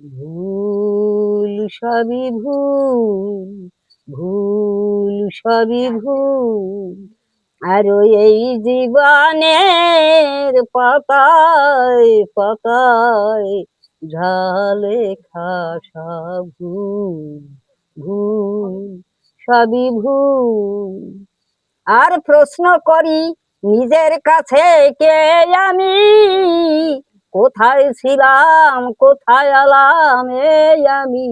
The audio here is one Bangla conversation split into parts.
ভুল সবই ভুল ভুল সবই ভুল। আর এই জীবনের পাতায় পাতায় ঝালে খাসা ভুল ভুল সবই ভুল। আর প্রশ্ন করি, নিজের কাছে কে আমি? কোথায় ছিলাম, কোথায় আলাম এই আমি?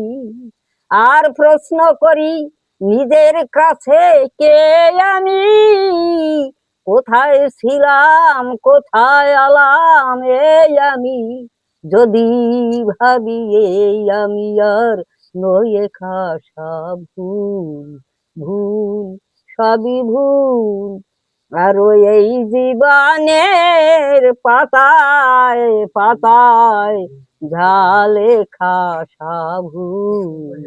আর প্রশ্ন করি, নিজের কাছে কে আমি? কোথায় ছিলাম, কোথায় আলাম এই আমি? যদি ভাবি এই আমি আর নয়ে খাসা ভুল ভুল, সবই ভুল। আর এই জীবনের পাতায় পাতায় ঝালে খাসা ভুল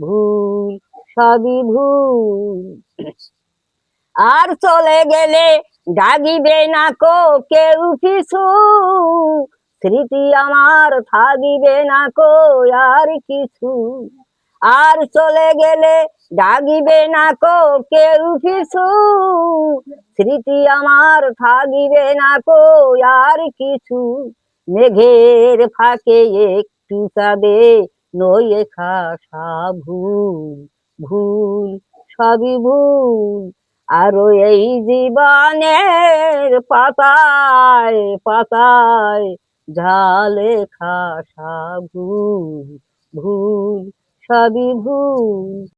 ভুল, সবই ভুল। আর চলে গেলে ডাকিবে না কো কেউ কিছু, স্মৃতি আমার থাকিবে না কো আর কিছু। আর চলে গেলে ডাকিবে না কো কেউ কিছু। স্মৃতি আমার থাকিবে না কো, আর কিছু। মেঘের ফাঁকে একটু চাঁদে নয়ে খাসা ভুল ভুল, সবই ভুল। আরও এই জীবনের পাতায় পাতায় ঝালে খাসা ভুল ভুল সবই ভুল।